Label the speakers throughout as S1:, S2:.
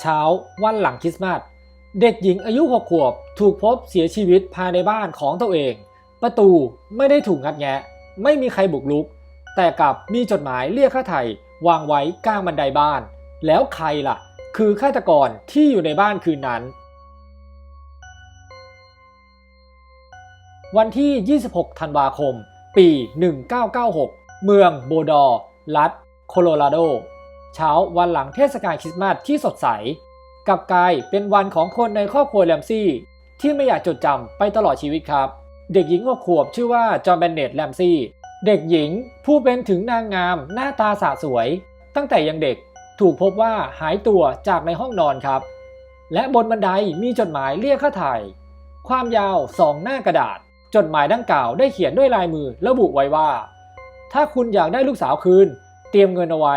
S1: เช้าวันหลังคริสต์มาสเด็กหญิงอายุหกขวบ ถูกพบเสียชีวิตภายในบ้านของตัวเอง ประตูไม่ได้ถูกงัดแงะ ไม่มีใครบุกรุก แต่กลับมีจดหมายเรียกค่าไถ่วางไว้กลางบันไดบ้าน แล้วใครล่ะ คือฆาตกรที่อยู่ในบ้านคืนนั้น วันที่ 26 ธันวาคม ปี 1996 เมืองโบดอร์รัฐ โคโลราโด เช้าวันหลังเทศกาลคริสต์มาสที่สดใส กับกายเป็นวันของคนในครอบครัวแรมซี่ ที่ไม่อยากจดจำไปตลอดชีวิตครับ เด็กหญิงหกขวบชื่อว่าจอห์นแบนเนตแรมซี่ เด็กหญิงผู้เป็นถึงนางงามหน้าตาสะสวย ตั้งแต่ยังเด็กถูกพบว่าหายตัวจากในห้องนอนครับ และบนบันไดมีจดหมายเรียกค่าไถ่ความยาวสองหน้ากระดาษ จดหมายดังกล่าวได้เขียนด้วยลายมือระบุไว้ว่า ถ้าคุณอยากได้ลูกสาวคืน เตรียมเงินเอาไว้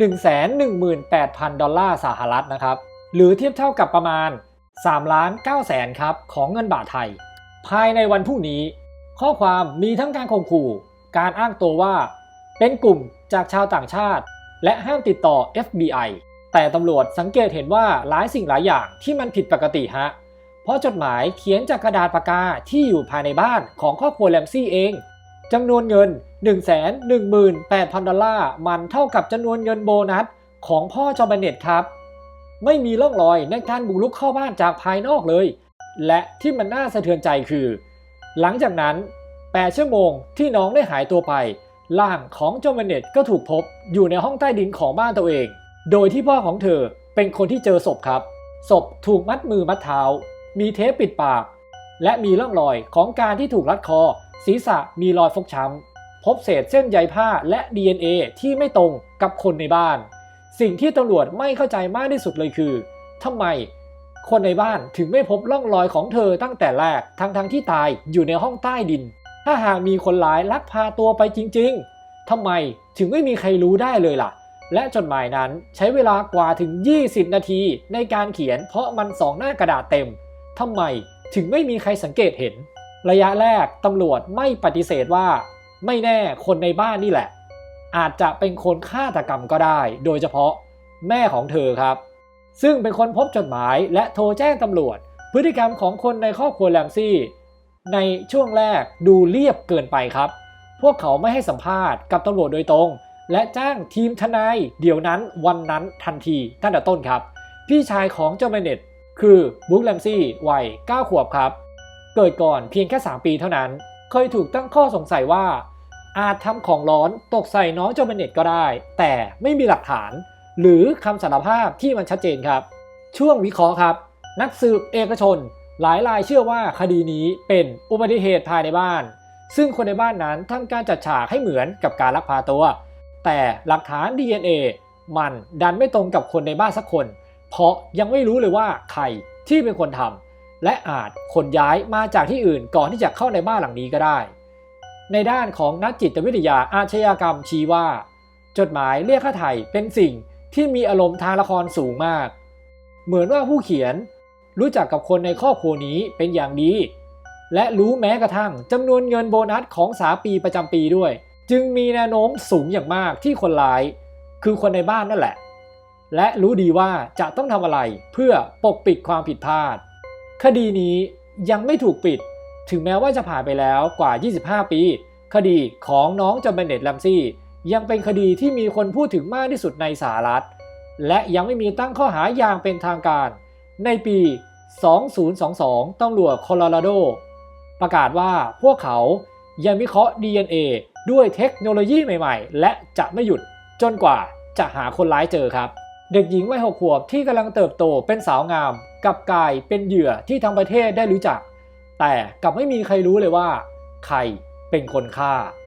S1: 118,000 ดอลลาร์สหรัฐนะครับ หรือเทียบเท่ากับประมาณ3ล้าน9แสนครับของเงินบาทไทย ภายในวันพรุ่งนี้ ข้อความมีทั้งการข่มขู่ การอ้างตัวว่า เป็นกลุ่มจากชาวต่างชาติ และห้ามติดต่อ FBI แต่ตำรวจสังเกตเห็นว่าหลายสิ่งหลายอย่างที่มันผิดปกติฮะ เพราะจดหมายเขียนจากกระดาษปากกาที่อยู่ภายในบ้านของครอบครัวแรมซี่เอง จำนวนเงิน 118,000 ดอลลาร์ มันเท่ากับจำนวนเงินโบนัสของพ่อจอมเบเน็ตครับ ไม่มีร่องรอยในการบุกรุกเข้าบ้านจากภายนอกเลย และที่มันน่าสะเทือนใจคือ หลังจากนั้น 8 ชั่วโมงที่น้องได้หายตัวไป ร่างของจอมเบเน็ตก็ถูกพบอยู่ในห้องใต้ดินของบ้านตัวเอง โดยที่พ่อของเธอเป็นคนที่เจอศพครับ ศพถูกมัดมือมัดเท้า มีเทปปิดปาก และมีร่องรอยของการที่ถูกรัดคอ ศีรษะมีรอยฟกช้ำ พบเศษเส้นใยผ้าและ DNA ที่ไม่ตรงกับคนในบ้าน สิ่งที่ตำรวจไม่เข้าใจมากที่สุดเลยคือทำไมคนในบ้านถึงไม่พบร่องรอยของเธอตั้งแต่แรกทั้งๆทที่ตายอยู่ในห้องใต้ดิน ถ้าหากมีคนร้ายลักพาตัวไปจริงๆทำไมถึงไม่มีใครรู้ได้เลยล่ะ และจดหมายนั้นใช้เวลากว่าถึง 20 นาทีในการเขียนเพราะมันสองหน้ากระดาษเต็มทำไมถึงไม่มีใครสังเกตเห็น ระยะแรกตำรวจไม่ปฏิเสธว่า ไม่แน่คนในบ้านนี่แหละ อาจจะเป็นคนฆาตกรรมก็ได้ โดยเฉพาะแม่ของเธอครับ ซึ่งเป็นคนพบจดหมายและโทรแจ้งตำรวจ พฤติกรรมของคนในครอบครัวแรมซี่ ในช่วงแรกดูเรียบเกินไปครับ พวกเขาไม่ให้สัมภาษณ์กับตำรวจโดยตรง และจ้างทีมทนายเดี๋ยวนั้นวันนั้นทันทีตั้งแต่ต้นครับ พี่ชายของเจ้าแมนเนตคือบุ๊กแรมซี่วัย9ขวบครับ เกิดก่อนเพียงแค่ 3 ปีเท่านั้น เคยถูกตั้งข้อสงสัยว่า อาจทำของร้อนตกใส่น้องเจ้าแมนเนตก็ได้ แต่ไม่มีหลักฐาน หรือคำสารภาพที่มันชัดเจนครับ ช่วงวิเคราะห์ครับ นักสืบเอกชน หลายรายเชื่อว่าคดีนี้เป็นอุบัติเหตุภายในบ้าน ซึ่งคนในบ้านนั้นทำการจัดฉากให้เหมือนกับการลักพาตัว แต่หลักฐาน DNA มันดันไม่ตรงกับคนในบ้านสักคน เพราะยังไม่รู้เลยว่าใครที่เป็นคนทำ และอาจขนย้ายมาจากที่อื่นก่อนที่จะเข้าในบ้านหลังนี้ก็ได้ ในด้านของนักจิตวิทยาอาชญากรรมชี้ว่า จดหมายเรียกค่าไถ่เป็นสิ่งที่มีอารมณ์ทางละครสูงมาก เหมือนว่าผู้เขียนรู้จักกับคนในครอบครัวนี้เป็นอย่างดี และรู้แม้กระทั่งจำนวนเงินโบนัสของสาปีประจำปีด้วย จึงมีแนวโน้มสูงอย่างมากที่คนร้าย คือคนในบ้านนั่นแหละ และรู้ดีว่าจะต้องทำอะไรเพื่อปกปิดความผิดพลาด คดีนี้ยังไม่ถูกปิด ถึงแม้ว่าจะผ่านไปแล้วกว่า 25 ปี คดีของน้องจอมเบนเน็ตแลมซี่ ยังเป็นคดีที่มีคนพูดถึงมากที่สุดในสหรัฐ และยังไม่มีตั้งข้อหาอย่างเป็นทางการ ในปี 2022 ตำรวจโคโลราโด ประกาศว่าพวกเขายังวิเคราะห์ DNA ด้วยเทคโนโลยีใหม่ ๆ และจะไม่หยุดจนกว่าจะหาคนร้ายเจอครับ เด็กหญิงวัยหกขวบที่กำลังเติบโตเป็นสาวงาม กับกายเป็นเหยื่อที่ทั้งประเทศได้รู้จัก แต่กลับไม่มีใครรู้เลยว่า ใครเป็นคนฆ่า